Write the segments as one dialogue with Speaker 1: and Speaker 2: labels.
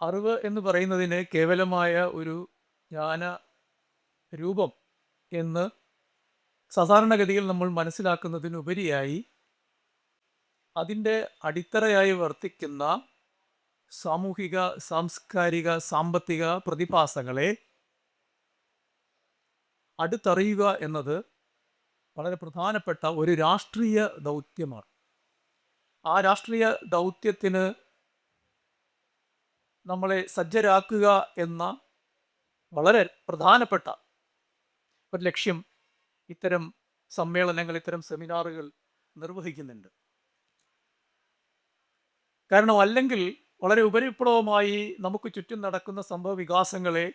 Speaker 1: അറിവ് എന്ന് പറയുന്നതിന് കേവലമായ ഒരു ജ്ഞാന രൂപം എന്ന് സാധാരണഗതിയിൽ നമ്മൾ മനസ്സിലാക്കുന്നതിനുപരിയായി അതിന്റെ അടിത്തറയായി വർത്തിക്കുന്ന സാമൂഹിക സാംസ്കാരിക സാമ്പത്തിക പ്രതിഭാസങ്ങളെ അടുത്തറിയുക എന്നത് വളരെ പ്രധാനപ്പെട്ട ഒരു രാഷ്ട്രീയ ദൗത്യമാണ്. ആ രാഷ്ട്രീയ ദൗത്യത്തിന് നമ്മളെ സജ്ജരാക്കുക എന്ന വളരെ പ്രധാനപ്പെട്ട ഒരു ലക്ഷ്യം ഇത്തരം സമ്മേളനങ്ങൾ ഇത്തരം സെമിനാറുകൾ നിർവഹിക്കുന്നുണ്ട്. കാരണം അല്ലെങ്കിൽ വളരെ ഉപരിപ്ലവമായി നമുക്ക് ചുറ്റും നടക്കുന്ന സംഭവ വികാസങ്ങളെ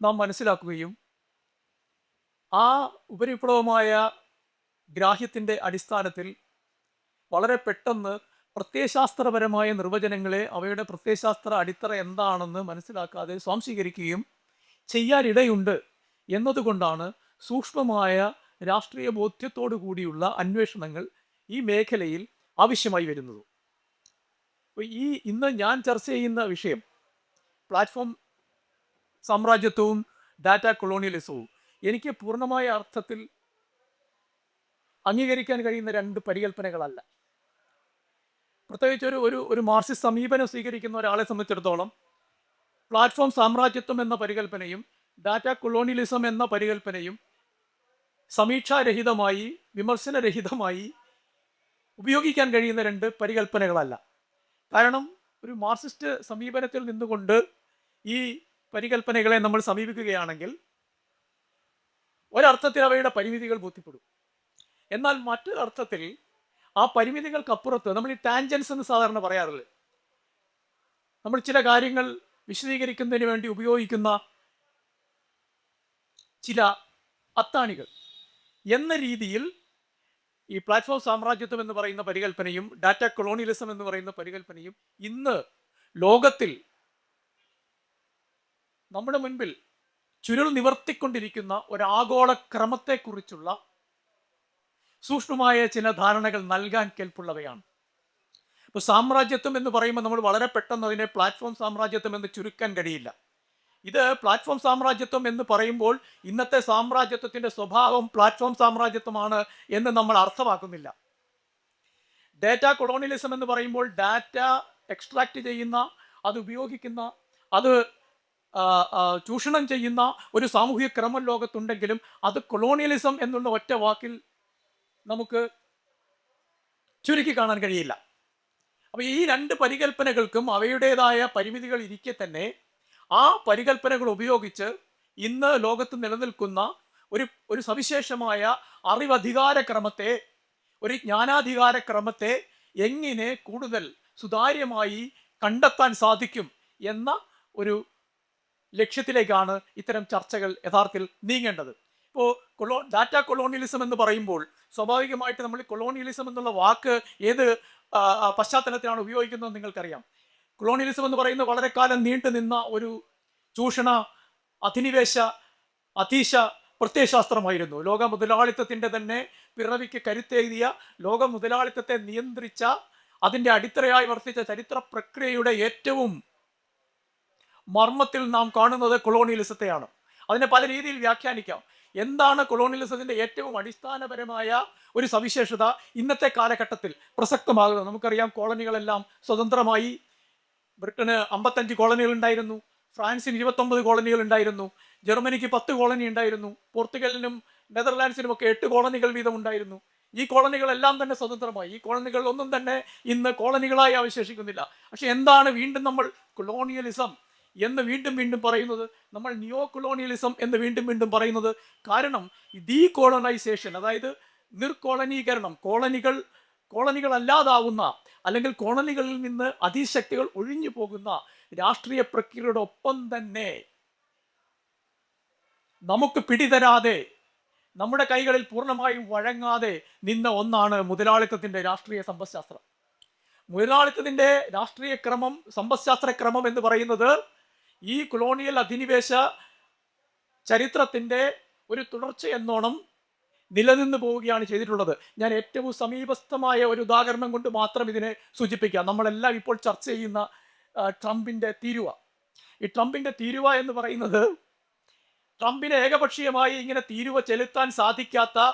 Speaker 1: നാം മനസ്സിലാക്കുകയും ആ ഉപരിപ്ലവമായ ഗ്രാഹ്യത്തിന്റെ അടിസ്ഥാനത്തിൽ വളരെ പെട്ടെന്ന് പ്രത്യയശാസ്ത്രപരമായ നിർവചനങ്ങളെ അവയുടെ പ്രത്യയശാസ്ത്ര അടിത്തറ എന്താണെന്ന് മനസ്സിലാക്കാതെ സ്വാംശീകരിക്കുകയും ചെയ്യാനിടയുണ്ട് എന്നതുകൊണ്ടാണ് സൂക്ഷ്മമായ രാഷ്ട്രീയ ബോധ്യത്തോടു കൂടിയുള്ള അന്വേഷണങ്ങൾ ഈ മേഖലയിൽ ആവശ്യമായി വരുന്നത്. ഈ ഇന്ന് ഞാൻ ചർച്ച ചെയ്യുന്ന വിഷയം പ്ലാറ്റ്ഫോം സാമ്രാജ്യത്വവും ഡാറ്റ കൊളോണിയലിസവും എനിക്ക് പൂർണമായ അർത്ഥത്തിൽ അംഗീകരിക്കാൻ കഴിയുന്ന രണ്ട് പരികല്പനകളല്ല പ്രത്യേകിച്ച് ഒരു ഒരു ഒരു മാർസിസ്റ്റ് സമീപനം സ്വീകരിക്കുന്ന ഒരാളെ സംബന്ധിച്ചിടത്തോളം പ്ലാറ്റ്ഫോം സാമ്രാജ്യത്വം എന്ന പരികല്പനയും ഡാറ്റ കൊളോണിയലിസം എന്ന പരികല്പനയും സമീക്ഷാരഹിതമായി വിമർശനരഹിതമായി ഉപയോഗിക്കാൻ കഴിയുന്ന രണ്ട് പരികല്പനകളല്ല കാരണം ഒരു മാർസിസ്റ്റ് സമീപനത്തിൽ നിന്നുകൊണ്ട് ഈ പരികല്പനകളെ നമ്മൾ സമീപിക്കുകയാണെങ്കിൽ ഒരർത്ഥത്തിൽ അവയുടെ പരിമിതികൾ ബോധ്യപ്പെടും. എന്നാൽ മറ്റൊരർത്ഥത്തിൽ ആ പരിമിതികൾക്കപ്പുറത്ത് നമ്മൾ ഈ ടാൻജൻസ് എന്ന് സാധാരണ പറയാറില്ല? നമ്മൾ ചില കാര്യങ്ങൾ വിശദീകരിക്കുന്നതിന് വേണ്ടി ഉപയോഗിക്കുന്ന ചില അത്താണികൾ. എന്ന രീതിയിൽ ഈ പ്ലാറ്റ്ഫോം സാമ്രാജ്യത്വം എന്ന് പറയുന്ന പരികല്പനയും ഡാറ്റ കൊളോണിയലിസം എന്ന് പറയുന്ന പരികല്പനയും ഇന്ന് ലോകത്തിൽ നമ്മുടെ മുൻപിൽ ചുരുൾ നിവർത്തിക്കൊണ്ടിരിക്കുന്ന ഒരു ആഗോള ക്രമത്തെക്കുറിച്ചുള്ള സൂക്ഷ്മമായ ചില ധാരണകൾ നൽകാൻ കേൾപ്പുള്ളവയാണ് ഇപ്പോൾ സാമ്രാജ്യത്വം എന്ന് പറയുമ്പോൾ നമ്മൾ വളരെ പെട്ടെന്ന് അതിനെ പ്ലാറ്റ്ഫോം സാമ്രാജ്യത്വം എന്ന് ചുരുക്കാൻ കഴിയില്ല. ഇത് പ്ലാറ്റ്ഫോം സാമ്രാജ്യത്വം എന്ന് പറയുമ്പോൾ ഇന്നത്തെ സാമ്രാജ്യത്വത്തിന്റെ സ്വഭാവം പ്ലാറ്റ്ഫോം സാമ്രാജ്യത്വമാണ് എന്ന് നമ്മൾ അർത്ഥമാക്കുന്നില്ല. ഡാറ്റ കൊളോണിയലിസം എന്ന് പറയുമ്പോൾ ഡാറ്റ എക്സ്ട്രാക്ട് ചെയ്യുന്ന അത് ഉപയോഗിക്കുന്ന അത് ചൂഷണം ചെയ്യുന്ന ഒരു സാമൂഹിക ക്രമം ലോകത്തുണ്ടെങ്കിലും അത് കൊളോണിയലിസം എന്നുള്ള ഒറ്റ വാക്കിൽ നമുക്ക് ചുരുക്കി കാണാൻ കഴിയില്ല. അപ്പോൾ ഈ രണ്ട് പരികൽപ്പനകൾക്കും അവയുടേതായ പരിമിതികൾ ഇരിക്കെ തന്നെ ആ പരികൽപ്പനകൾ ഉപയോഗിച്ച് ഇന്ന് ലോകത്ത് നിലനിൽക്കുന്ന ഒരു ഒരു സവിശേഷമായ അറിവധികാര ക്രമത്തെ ഒരു ജ്ഞാനാധികാര ക്രമത്തെ എങ്ങനെ കൂടുതൽ സുതാര്യമായി കണ്ടെത്താൻ സാധിക്കും എന്ന ഒരു ലക്ഷ്യത്തിലേക്കാണ് ഇത്തരം ചർച്ചകൾ യഥാർത്ഥത്തിൽ നീങ്ങേണ്ടത്. ഇപ്പോൾ കൊളോ ഡാറ്റ കൊളോണിയലിസം എന്ന് പറയുമ്പോൾ സ്വാഭാവികമായിട്ട് നമ്മൾ കൊളോണിയലിസം എന്നുള്ള വാക്ക് ഏത് പശ്ചാത്തലത്തിലാണ് ഉപയോഗിക്കുന്നത് നിങ്ങൾക്കറിയാം. കൊളോണിയലിസം എന്ന് പറയുന്നത് വളരെ കാലം നീണ്ടു നിന്ന ഒരു ചൂഷണ അധിനിവേശ അതീശ പ്രത്യയശാസ്ത്രമായിരുന്നു. ലോക മുതലാളിത്തത്തിന്റെ തന്നെ പിറവിക്ക് കരുത്തേകിയ ലോക മുതലാളിത്തത്തെ നിയന്ത്രിച്ച അതിന്റെ അടിത്തറയായി വർത്തിച്ച ചരിത്ര പ്രക്രിയയുടെ ഏറ്റവും മർമ്മത്തിൽ നാം കാണുന്നത് കൊളോണിയലിസത്തെയാണ് അതിനെ പല രീതിയിൽ വ്യാഖ്യാനിക്കാം. എന്താണ് കൊളോണിയലിസത്തിന്റെ ഏറ്റവും അടിസ്ഥാനപരമായ ഒരു സവിശേഷത ഇന്നത്തെ കാലഘട്ടത്തിൽ പ്രസക്തമാകുന്നത്? നമുക്കറിയാം കോളനികളെല്ലാം സ്വതന്ത്രമായി ബ്രിട്ടന് അമ്പത്തഞ്ച് കോളനികൾ ഉണ്ടായിരുന്നു ഫ്രാൻസിന് ഇരുപത്തൊമ്പത് കോളനികൾ ഉണ്ടായിരുന്നു ജർമ്മനിക്ക് പത്ത് കോളനി ഉണ്ടായിരുന്നു പോർത്തുഗലിനും നെതർലാൻഡ്സിനും ഒക്കെ എട്ട് കോളനികൾ വീതം ഉണ്ടായിരുന്നു ഈ കോളനികളെല്ലാം തന്നെ സ്വതന്ത്രമായി. ഈ കോളനികൾ ഒന്നും തന്നെ ഇന്ന് കോളനികളായി അവശേഷിക്കുന്നില്ല. പക്ഷെ എന്താണ് വീണ്ടും നമ്മൾ കൊളോണിയലിസം എന്ന് വീണ്ടും വീണ്ടും പറയുന്നത് നമ്മൾ നിയോ കൊളോണിയലിസം എന്ന് വീണ്ടും വീണ്ടും പറയുന്നത്. കാരണം ഡീ കോളനൈസേഷൻ അതായത് നിർകോളനീകരണം കോളനികൾ കോളനികൾ അല്ലാതാവുന്ന അല്ലെങ്കിൽ കോളനികളിൽ നിന്ന് അതിശക്തികൾ ഒഴിഞ്ഞു പോകുന്ന രാഷ്ട്രീയ പ്രക്രിയയുടെ ഒപ്പം തന്നെ നമുക്ക് പിടിതരാതെ നമ്മുടെ കൈകളിൽ പൂർണമായും വഴങ്ങാതെ നിന്ന ഒന്നാണ് മുതലാളിത്തത്തിന്റെ രാഷ്ട്രീയ സമ്പദ്ശാസ്ത്രം. മുതലാളിത്തത്തിന്റെ രാഷ്ട്രീയ ക്രമം സമ്പദ്ശാസ്ത്ര ക്രമം എന്ന് പറയുന്നത് ഈ കൊളോണിയൽ അധിനിവേശ ചരിത്രത്തിന്റെ ഒരു തുടർച്ച എന്നോണം നിലനിന്ന് പോവുകയാണ് ചെയ്തിട്ടുള്ളത്. ഞാൻ ഏറ്റവും സമീപസ്ഥമായ ഒരു ഉദാഹരണം കൊണ്ട് മാത്രം ഇതിനെ സൂചിപ്പിക്കാം. നമ്മളെല്ലാം ഇപ്പോൾ ചർച്ച ചെയ്യുന്ന ട്രംപിന്റെ തീരുവ. ഈ ട്രംപിന്റെ തീരുവ എന്ന് പറയുന്നത് ട്രംപിന് ഏകപക്ഷീയമായി ഇങ്ങനെ തീരുവ ചെലുത്താൻ സാധിക്കാത്ത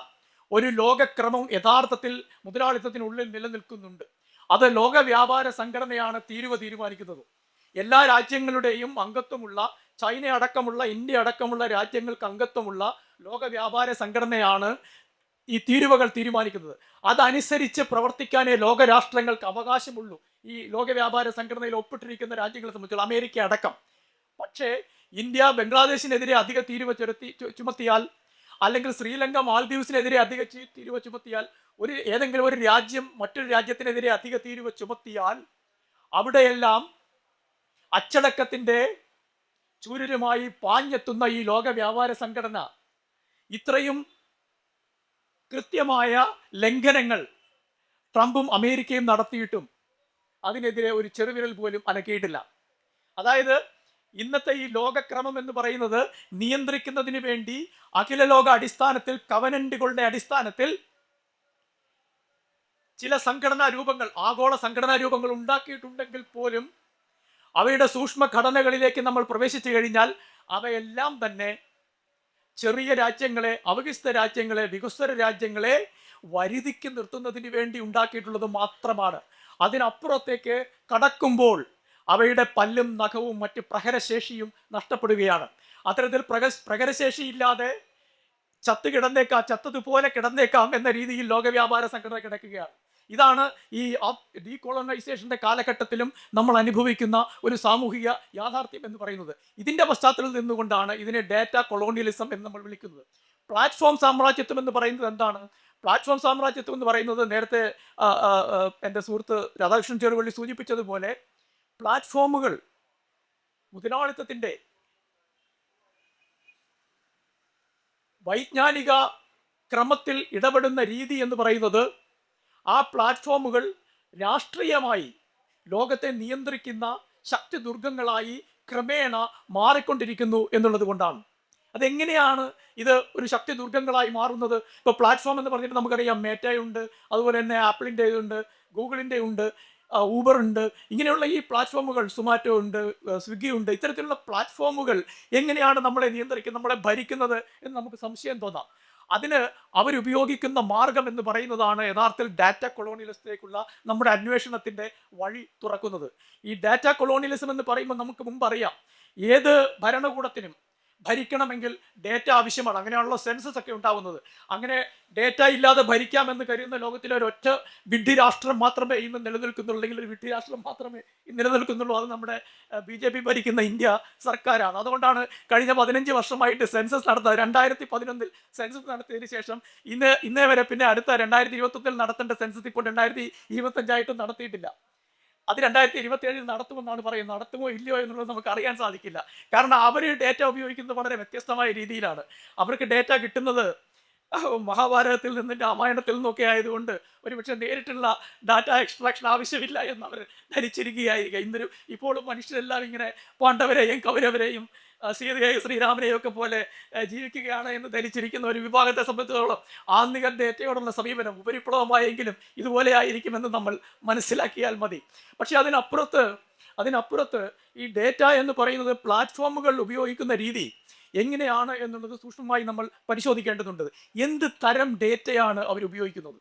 Speaker 1: ഒരു ലോകക്രമം യഥാർത്ഥത്തിൽ മുതലാളിത്തത്തിനുള്ളിൽ നിലനിൽക്കുന്നുണ്ട്. അത് ലോക വ്യാപാര സംഘടനയാണ് തീരുവ തീരുമാനിക്കുന്നത്. എല്ലാ രാജ്യങ്ങളുടെയും അംഗത്വമുള്ള ചൈന അടക്കമുള്ള ഇന്ത്യ അടക്കമുള്ള രാജ്യങ്ങൾക്ക് അംഗത്വമുള്ള ലോക വ്യാപാര സംഘടനയാണ് ഈ തീരുവകൾ തീരുമാനിക്കുന്നത്. അതനുസരിച്ച് പ്രവർത്തിക്കാനേ ലോകരാഷ്ട്രങ്ങൾക്ക് അവകാശമുള്ളൂ. ഈ ലോക വ്യാപാര സംഘടനയിൽ ഒപ്പിട്ടിരിക്കുന്ന രാജ്യങ്ങളെ സംബന്ധിച്ചുള്ള അമേരിക്ക അടക്കം. പക്ഷേ ഇന്ത്യ ബംഗ്ലാദേശിനെതിരെ അധിക തീരുവ ചുരത്തി ചുമത്തിയാൽ അല്ലെങ്കിൽ ശ്രീലങ്ക മാൽദ്വീപ്സിനെതിരെ അധിക തീരുവ ചുമത്തിയാൽ ഒരു ഏതെങ്കിലും ഒരു രാജ്യം മറ്റൊരു രാജ്യത്തിനെതിരെ അധിക തീരുവ ചുമത്തിയാൽ അവിടെയെല്ലാം അച്ചടക്കത്തിന്റെ ചൂരരുമായി പാഞ്ഞെത്തുന്ന ഈ ലോക വ്യാപാര സംഘടന ഇത്രയും കൃത്യമായ ലംഘനങ്ങൾ ട്രംപും അമേരിക്കയും നടത്തിയിട്ടും അതിനെതിരെ ഒരു ചെറുവിരൽ പോലും അനക്കിയിട്ടില്ല അതായത് ഇന്നത്തെ ഈ ലോകക്രമം എന്ന് പറയുന്നത് നിയന്ത്രിക്കുന്നതിന് വേണ്ടി അഖില ലോക അടിസ്ഥാനത്തിൽ കവനന്റുകളുടെ അടിസ്ഥാനത്തിൽ ചില സംഘടനാ രൂപങ്ങൾ ആഗോള സംഘടനാ രൂപങ്ങൾ ഉണ്ടാക്കിയിട്ടുണ്ടെങ്കിൽ പോലും അവയുടെ സൂക്ഷ്മ ഘടനകളിലേക്ക് നമ്മൾ പ്രവേശിച്ചു കഴിഞ്ഞാൽ അവയെല്ലാം തന്നെ ചെറിയ രാജ്യങ്ങളെ അവകിസ്ത രാജ്യങ്ങളെ വികസ്വര രാജ്യങ്ങളെ വരുതിക്ക് നിർത്തുന്നതിന് വേണ്ടി ഉണ്ടാക്കിയിട്ടുള്ളത് മാത്രമാണ്. അതിനപ്പുറത്തേക്ക് കടക്കുമ്പോൾ അവയുടെ പല്ലും നഖവും മറ്റ് പ്രഹരശേഷിയും നഷ്ടപ്പെടുകയാണ്. അത്തരത്തിൽ പ്രക പ്രഹരശേഷി ഇല്ലാതെ ചത്ത് കിടന്നേക്കാം ചത്തതുപോലെ കിടന്നേക്കാം എന്ന രീതിയിൽ ലോകവ്യാപാര സംഘടന കിടക്കുകയാണ്. ഇതാണ് ഈ ഡീകോളനൈസേഷന്റെ കാലഘട്ടത്തിലും നമ്മൾ അനുഭവിക്കുന്ന ഒരു സാമൂഹിക യാഥാർത്ഥ്യം എന്ന് പറയുന്നത്. ഇതിന്റെ പശ്ചാത്തലത്തിൽ നിന്നുകൊണ്ടാണ് ഇതിനെ ഡാറ്റ കൊളോണിയലിസം എന്ന് നമ്മൾ വിളിക്കുന്നത്. പ്ലാറ്റ്ഫോം സാമ്രാജ്യത്വം എന്ന് പറയുന്നത് എന്താണ്? പ്ലാറ്റ്ഫോം സാമ്രാജ്യത്വം എന്ന് പറയുന്നത് നേരത്തെ എന്റെ സുഹൃത്ത് രാധാകൃഷ്ണൻ ചെറുവള്ളി സൂചിപ്പിച്ചതുപോലെ പ്ലാറ്റ്ഫോമുകൾ മുതലാളിത്തത്തിന്റെ വൈജ്ഞാനിക ക്രമത്തിൽ ഇടപെടുന്ന രീതി എന്ന് പറയുന്നത് ആ പ്ലാറ്റ്ഫോമുകൾ രാഷ്ട്രീയമായി ലോകത്തെ നിയന്ത്രിക്കുന്ന ശക്തി ദുർഗങ്ങളായി ക്രമേണ മാറിക്കൊണ്ടിരിക്കുന്നു എന്നുള്ളത് കൊണ്ടാണ്. അതെങ്ങനെയാണ് ഇത് ഒരു ശക്തി ദുർഗങ്ങളായി മാറുന്നത്? ഇപ്പോൾ പ്ലാറ്റ്ഫോം എന്ന് പറഞ്ഞിട്ട് നമുക്കറിയാം മേറ്റയുണ്ട് അതുപോലെ തന്നെ ആപ്പിളിന്റെ ഉണ്ട് ഗൂഗിളിന്റെ ഉണ്ട് ഊബർ ഉണ്ട് ഇങ്ങനെയുള്ള ഈ പ്ലാറ്റ്ഫോമുകൾ സുമാറ്റോ ഉണ്ട് സ്വിഗ്ഗി ഉണ്ട് ഇത്തരത്തിലുള്ള പ്ലാറ്റ്ഫോമുകൾ എങ്ങനെയാണ് നമ്മളെ നിയന്ത്രിക്കുന്നത് നമ്മളെ ഭരിക്കുന്നത് എന്ന് നമുക്ക് സംശയം തോന്നാം. അതിന് അവരുപയോഗിക്കുന്ന മാർഗം എന്ന് പറയുന്നതാണ് യഥാർത്ഥത്തിൽ ഡാറ്റ കൊളോണിയലിസത്തിലേക്കുള്ള നമ്മുടെ അന്വേഷണത്തിന്റെ വഴി തുറക്കുന്നത്. ഈ ഡാറ്റ കൊളോണിയലിസം എന്ന് പറയുമ്പോൾ നമുക്ക് മുമ്പ് അറിയാം. ഏത് ഭരണകൂടത്തിനും ഭരിക്കണമെങ്കിൽ ഡേറ്റ ആവശ്യമാണ്. അങ്ങനെയാണല്ലോ സെൻസസ് ഒക്കെ ഉണ്ടാവുന്നത്. അങ്ങനെ ഡേറ്റ ഇല്ലാതെ ഭരിക്കാമെന്ന് കരുതുന്ന ലോകത്തിലെ ഒരൊറ്റ വിഡ്ഢി രാഷ്ട്രം മാത്രമേ ഇന്ന് നിലനിൽക്കുന്നുള്ളൂ. അല്ലെങ്കിൽ ഒരു വിഡ്ഢി രാഷ്ട്രം മാത്രമേ നിലനിൽക്കുന്നുള്ളൂ. അത് നമ്മുടെ ബി ജെ പി ഭരിക്കുന്ന ഇന്ത്യ സർക്കാരാണ്. അതുകൊണ്ടാണ് കഴിഞ്ഞ പതിനഞ്ച് വർഷമായിട്ട് സെൻസസ് നടത്തുന്നത് രണ്ടായിരത്തി പതിനൊന്നിൽ സെൻസസ് നടത്തിയതിന് ശേഷം ഇന്ന് ഇന്നേ വരെ പിന്നെ അടുത്ത രണ്ടായിരത്തി ഇരുപത്തൊന്നിൽ നടത്തേണ്ട സെൻസസ് ഇപ്പോൾ രണ്ടായിരത്തി ഇരുപത്തഞ്ചായിട്ടും നടത്തിയിട്ടില്ല. അത് രണ്ടായിരത്തി ഇരുപത്തി ഏഴിൽ നടത്തുമെന്നാണ് പറയുന്നത്. നടത്തുമോ ഇല്ലയോ എന്നുള്ളത് നമുക്ക് അറിയാൻ സാധിക്കില്ല. കാരണം അവർ ഡേറ്റ ഉപയോഗിക്കുന്നത് വളരെ വ്യത്യസ്തമായ രീതിയിലാണ്. അവർക്ക് ഡേറ്റ കിട്ടുന്നത് മഹാഭാരതത്തിൽ നിന്നും രാമായണത്തിൽ നിന്നൊക്കെ ആയതുകൊണ്ട് ഒരുപക്ഷെ നേരിട്ടുള്ള ഡാറ്റ എക്സ്ട്രാക്ഷൻ ആവശ്യമില്ല എന്ന് അവർ ധരിച്ചിരിക്കുകയായിരിക്കും. ഇന്നൊരു ഇപ്പോഴും മനുഷ്യരെല്ലാം ഇങ്ങനെ പാണ്ഡവരെയും കൗരവരെയും സീതയെയും ശ്രീരാമനെയൊക്കെ പോലെ ജീവിക്കുകയാണ് എന്ന് ധരിച്ചിരിക്കുന്ന ഒരു വിഭാഗത്തെ സംബന്ധിച്ചിടത്തോളം ആത്മിക ഡേറ്റയോടുള്ള സമീപനം ഉപരിപ്ലവമായെങ്കിലും ഇതുപോലെ ആയിരിക്കുമെന്ന് നമ്മൾ മനസ്സിലാക്കിയാൽ മതി. പക്ഷെ അതിനപ്പുറത്ത് അതിനപ്പുറത്ത് ഈ ഡേറ്റ എന്ന് പറയുന്നത് പ്ലാറ്റ്ഫോമുകൾ ഉപയോഗിക്കുന്ന രീതി എങ്ങനെയാണ് എന്നുള്ളത് സൂക്ഷ്മമായി നമ്മൾ പരിശോധിക്കേണ്ടതുണ്ട്. എന്ത് തരം ഡേറ്റയാണ് അവർ ഉപയോഗിക്കുന്നത്?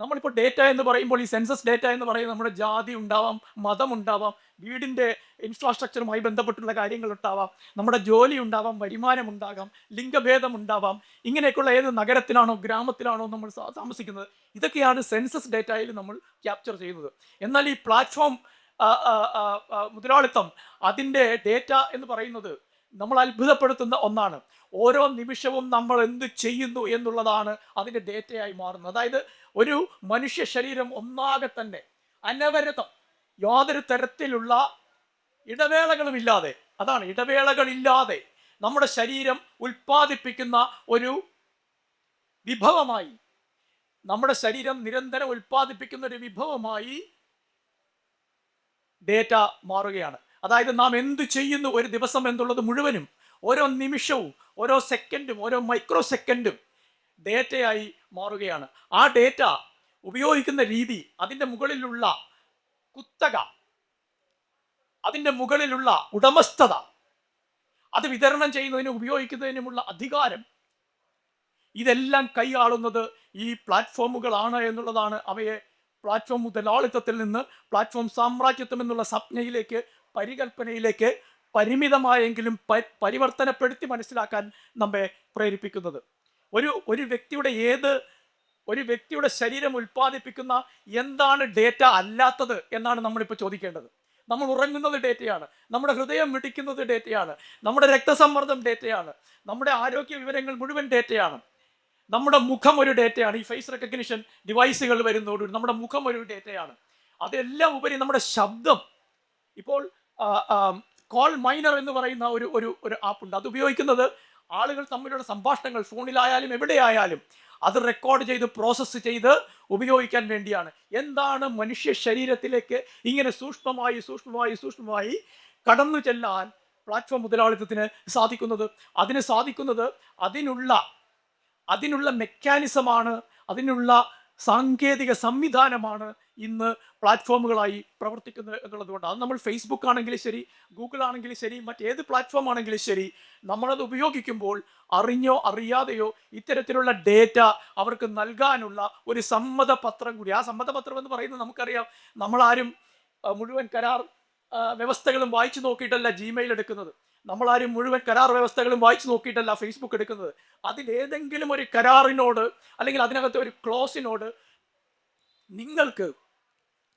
Speaker 1: നമ്മളിപ്പോൾ ഡേറ്റ എന്ന് പറയുമ്പോൾ ഈ സെൻസസ് ഡേറ്റ എന്ന് പറയുന്നത് നമ്മുടെ ജാതി ഉണ്ടാവാം മതം ഉണ്ടാവാം വീടിന്റെ ഇൻഫ്രാസ്ട്രക്ചറുമായി ബന്ധപ്പെട്ടുള്ള കാര്യങ്ങൾ ഉണ്ടാവാം നമ്മുടെ ജോലി ഉണ്ടാവാം വരുമാനം ഉണ്ടാകാം ലിംഗഭേദം ഉണ്ടാവാം ഇങ്ങനെയൊക്കെയുള്ള ഏത് നഗരത്തിലാണോ ഗ്രാമത്തിലാണോ നമ്മൾ താമസിക്കുന്നത് ഇതൊക്കെയാണ് സെൻസസ് ഡേറ്റയിൽ നമ്മൾ ക്യാപ്ചർ ചെയ്യുന്നത്. എന്നാൽ ഈ പ്ലാറ്റ്ഫോം മുതലാളിത്തം അതിന്റെ ഡേറ്റ എന്ന് പറയുന്നത് നമ്മൾ അത്ഭുതപ്പെടുത്തുന്ന ഒന്നാണ്. ഓരോ നിമിഷവും നമ്മൾ എന്ത് ചെയ്യുന്നു എന്നുള്ളതാണ് അതിന്റെ ഡേറ്റയായി മാറുന്നത്. അതായത് ഒരു മനുഷ്യ ശരീരം ഒന്നാകെ തന്നെ അനവരതം യാതൊരു തരത്തിലുള്ള ഇടവേളകളുമില്ലാതെ അതാണ് ഇടവേളകളില്ലാതെ നമ്മുടെ ശരീരം ഉൽപ്പാദിപ്പിക്കുന്ന ഒരു വിഭവമായി നമ്മുടെ ശരീരം നിരന്തരം ഉൽപ്പാദിപ്പിക്കുന്ന ഒരു വിഭവമായി ഡേറ്റ മാറുകയാണ്. അതായത് നാം എന്ത് ചെയ്യുന്നു ഒരു ദിവസം എന്നുള്ളത് മുഴുവനും ഓരോ നിമിഷവും ഓരോ സെക്കൻഡും ഓരോ മൈക്രോ സെക്കൻഡും ഡേറ്റയായി മാറുകയാണ്. ആ ഡേറ്റ ഉപയോഗിക്കുന്ന രീതി അതിന്റെ മുകളിലുള്ള കുത്തക അതിന്റെ മുകളിലുള്ള ഉടമസ്ഥത അത് വിതരണം ചെയ്യുന്നതിനും ഉപയോഗിക്കുന്നതിനുമുള്ള അധികാരം ഇതെല്ലാം കൈയാളുന്നത് ഈ പ്ലാറ്റ്ഫോമുകളാണ് എന്നുള്ളതാണ് അവയെ പ്ലാറ്റ്ഫോം മുതലാളിത്തത്തിൽ നിന്ന് പ്ലാറ്റ്ഫോം സാമ്രാജ്യത്വം എന്നുള്ള സ്വപ്നയിലേക്ക് പരികൽപ്പനയിലേക്ക് പരിമിതമായെങ്കിലും പരിവർത്തനപ്പെടുത്തി മനസ്സിലാക്കാൻ നമ്മെ പ്രേരിപ്പിക്കുന്നത്. ഒരു ഒരു വ്യക്തിയുടെ ഏത് ഒരു വ്യക്തിയുടെ ശരീരം ഉൽപ്പാദിപ്പിക്കുന്ന എന്താണ് ഡേറ്റ അല്ലാത്തത് എന്നാണ് നമ്മളിപ്പോൾ ചോദിക്കേണ്ടത്. നമ്മൾ ഉറങ്ങുന്നത് ഡേറ്റയാണ്. നമ്മുടെ ഹൃദയം മിടിക്കുന്നത് ഡേറ്റയാണ്. നമ്മുടെ രക്തസമ്മർദ്ദം ഡേറ്റയാണ്. നമ്മുടെ ആരോഗ്യ വിവരങ്ങൾ മുഴുവൻ ഡേറ്റയാണ്. നമ്മുടെ മുഖം ഒരു ഡേറ്റയാണ്. ഈ ഫേസ് റെക്കഗ്നിഷൻ ഡിവൈസുകൾ വരുന്നതോടുകൂടി നമ്മുടെ മുഖം ഒരു ഡേറ്റയാണ്. അതെല്ലാം ഉപരി നമ്മുടെ ശബ്ദം. ഇപ്പോൾ കോൾ മൈനർ എന്ന് പറയുന്ന ഒരു ഒരു ഒരു ആപ്പ് ഉണ്ട്. അത് ഉപയോഗിക്കുന്നത് ആളുകൾ തമ്മിലുള്ള സംഭാഷണങ്ങൾ ഫോണിലായാലും എവിടെയായാലും അത് റെക്കോർഡ് ചെയ്ത് പ്രോസസ്സ് ചെയ്ത് ഉപയോഗിക്കാൻ വേണ്ടിയാണ്. എന്താണ് മനുഷ്യ ശരീരത്തിലേക്ക് ഇങ്ങനെ സൂക്ഷ്മമായി സൂക്ഷ്മമായി സൂക്ഷ്മമായി കടന്നു ചെല്ലാൻ പ്ലാറ്റ്ഫോം മുതലാളിത്തത്തിന് സാധിക്കുന്നത്? അതിന് സാധിക്കുന്നത് അതിനുള്ള അതിനുള്ള മെക്കാനിസമാണ് അതിനുള്ള സാങ്കേതിക സംവിധാനമാണ് ഇന്ന് പ്ലാറ്റ്ഫോമുകളായി പ്രവർത്തിക്കുന്നത് എന്നുള്ളത് കൊണ്ട് അത് നമ്മൾ ഫേസ്ബുക്ക് ആണെങ്കിലും ശരി ഗൂഗിൾ ആണെങ്കിലും ശരി മറ്റേത് പ്ലാറ്റ്ഫോം ആണെങ്കിലും ശരി നമ്മളത് ഉപയോഗിക്കുമ്പോൾ അറിഞ്ഞോ അറിയാതെയോ ഇത്തരത്തിലുള്ള ഡേറ്റ അവർക്ക് നൽകാനുള്ള ഒരു സമ്മതപത്രം കൂടി. ആ സമ്മതപത്രം എന്ന് പറയുന്നത് നമുക്കറിയാം നമ്മളാരും മുഴുവൻ കരാർ വ്യവസ്ഥകളും വായിച്ചു നോക്കിയിട്ടല്ല ജിമെയിൽ എടുക്കുന്നത്. നമ്മളാരും മുഴുവൻ കരാർ വ്യവസ്ഥകളും വായിച്ചു നോക്കിയിട്ടല്ല ഫേസ്ബുക്ക് എടുക്കുന്നത്. അതിലേതെങ്കിലും ഒരു കരാറിനോട് അല്ലെങ്കിൽ അതിനകത്തെ ഒരു ക്ലോസിനോട് നിങ്ങൾക്ക്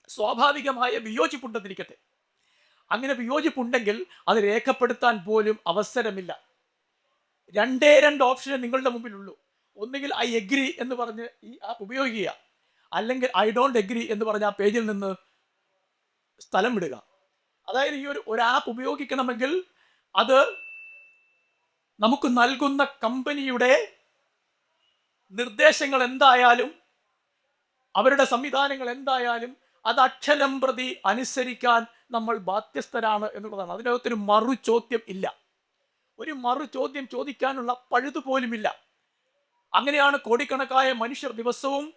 Speaker 1: സ്വാഭാവികമായ വിയോജിപ്പുണ്ടെന്നിരിക്കട്ടെ. അങ്ങനെ വിയോജിപ്പുണ്ടെങ്കിൽ അത് രേഖപ്പെടുത്താൻ പോലും അവസരമില്ല. രണ്ടേ രണ്ട് ഓപ്ഷനേ നിങ്ങളുടെ മുമ്പിലുള്ളൂ. ഒന്നുകിൽ ഐ എഗ്രി എന്ന് പറഞ്ഞ് ഈ ആപ്പ് ഉപയോഗിക്കുക. അല്ലെങ്കിൽ ഐ ഡോണ്ട് എഗ്രി എന്ന് പറഞ്ഞ ആ പേജിൽ നിന്ന് സ്ഥലം വിടുക. അതായത് ഈ ഒരു ഒരു ആപ്പ് ഉപയോഗിക്കണമെങ്കിൽ അത് നമുക്ക് നൽകുന്ന കമ്പനിയുടെ നിർദ്ദേശങ്ങൾ എന്തായാലും അവരുടെ സംവിധാനങ്ങൾ എന്തായാലും അത് അക്ഷരം പ്രതി അനുസരിക്കാൻ നമ്മൾ ബാധ്യസ്ഥരാണ് എന്നുള്ളതാണ്. അതിനകത്തൊരു മറു ചോദ്യം ഇല്ല. ഒരു മറു ചോദ്യം ചോദിക്കാനുള്ള പഴുതു പോലുമില്ല. അങ്ങനെയാണ് കോടിക്കണക്കായ മനുഷ്യർ ദിവസവും